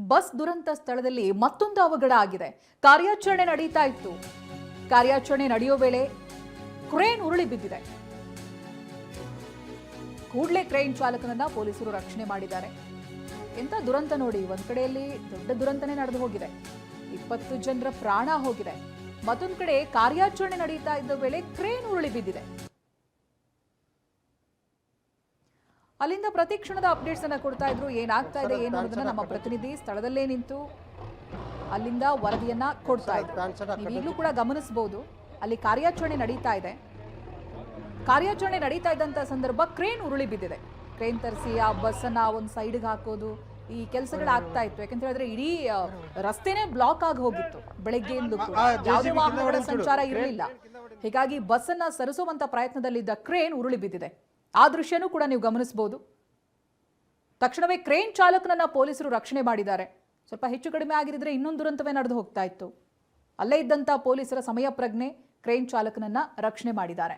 Bus ದುರಂತ ಸ್ಥಳದಲ್ಲಿ ಮತ್ತೊಂದು ಅವಘಡ ಆಗಿದೆ. ಕಾರ್ಯಾಚರಣೆ ನಡೀತಾ ಇತ್ತು. ಕಾರ್ಯಾಚರಣೆ ನಡೆಯೋ ವೇಳೆ ಕ್ರೇನ್ ಉರುಳಿ ಬಿದ್ದಿದೆ. ಕೂಡಲೇ ಕ್ರೇನ್ ಚಾಲಕನನ್ನ ಪೊಲೀಸರು ರಕ್ಷಣೆ ಮಾಡಿದ್ದಾರೆ. ಎಂತ ದುರಂತ ನೋಡಿ, ಒಂದ್ ಕಡೆಯಲ್ಲಿ ದೊಡ್ಡ ದುರಂತನೇ ನಡೆದು ಹೋಗಿದೆ. ಇಪ್ಪತ್ತು ಜನರ ಪ್ರಾಣ ಹೋಗಿದೆ. ಮತ್ತೊಂದ್ ಕಡೆ ಕಾರ್ಯಾಚರಣೆ ನಡೀತಾ ಇದ್ದ ವೇಳೆ ಕ್ರೇನ್ ಉರುಳಿ ಬಿದ್ದಿದೆ. ಅಲ್ಲಿಂದ ಪ್ರತಿ ಕ್ಷಣದ ಅಪ್ಡೇಟ್ಸ್ ಅನ್ನ ಕೊಡ್ತಾ ಇದ್ರು. ಏನಾಗ್ತಾ ಇದೆ ಏನು ಅನ್ನೋದನ್ನ ನಮ್ಮ ಪ್ರತಿನಿಧಿ ಸ್ಥಳದಲ್ಲೇ ನಿಂತು ಅಲ್ಲಿಂದ ವರದಿಯನ್ನ ಕೊಡ್ತಾ ಇದ್ರು. ನೀವು ಈಗಲೂ ಕೂಡ ಗಮನಿಸಬಹುದು ಅಲ್ಲಿ ಕಾರ್ಯಾಚರಣೆ ನಡೀತಾ ಇದೆ. ಕಾರ್ಯಾಚರಣೆ ನಡೀತಾ ಇದ್ದಂತ ಸಂದರ್ಭ ಕ್ರೇನ್ ಉರುಳಿ ಬಿದ್ದಿದೆ. ಕ್ರೇನ್ ತರಿಸಿ ಆ ಬಸ್ ಅನ್ನ ಒಂದು ಸೈಡ್ಗೆ ಹಾಕೋದು ಈ ಕೆಲಸಗಳು ಆಗ್ತಾ ಇತ್ತು. ಯಾಕಂತ ಹೇಳಿದ್ರೆ ಇಡೀ ರಸ್ತೆನೇ ಬ್ಲಾಕ್ ಆಗಿ ಹೋಗಿತ್ತು. ಬೆಳಗ್ಗೆಯಿಂದ. ಯಾವುದೇ ವಾಹನಗಳ ಸಂಚಾರ ಇರಲಿಲ್ಲ. ಹೀಗಾಗಿ ಬಸ್ ಅನ್ನ ಸರಿಸುವಂತ ಪ್ರಯತ್ನದಲ್ಲಿದ್ದ ಕ್ರೇನ್ ಉರುಳಿ ಬಿದ್ದಿದೆ. ಆ ದೃಶ್ಯನೂ ಕೂಡ ನೀವು ಗಮನಿಸಬಹುದು ತಕ್ಷಣವೇ ಕ್ರೇನ್ ಚಾಲಕನನ್ನ ಪೊಲೀಸರು ರಕ್ಷಣೆ ಮಾಡಿದ್ದಾರೆ. ಸ್ವಲ್ಪ ಹೆಚ್ಚು ಕಡಿಮೆ ಆಗಿರಿದ್ರೆ ಇನ್ನೊಂದು ದುರಂತವೇ ನಡೆದು ಹೋಗ್ತಾ ಇತ್ತು. ಅಲ್ಲೇ ಇದ್ದಂಥ ಪೊಲೀಸರ ಸಮಯ ಪ್ರಜ್ಞೆ ಕ್ರೇನ್ ಚಾಲಕನನ್ನ ರಕ್ಷಣೆ ಮಾಡಿದ್ದಾರೆ.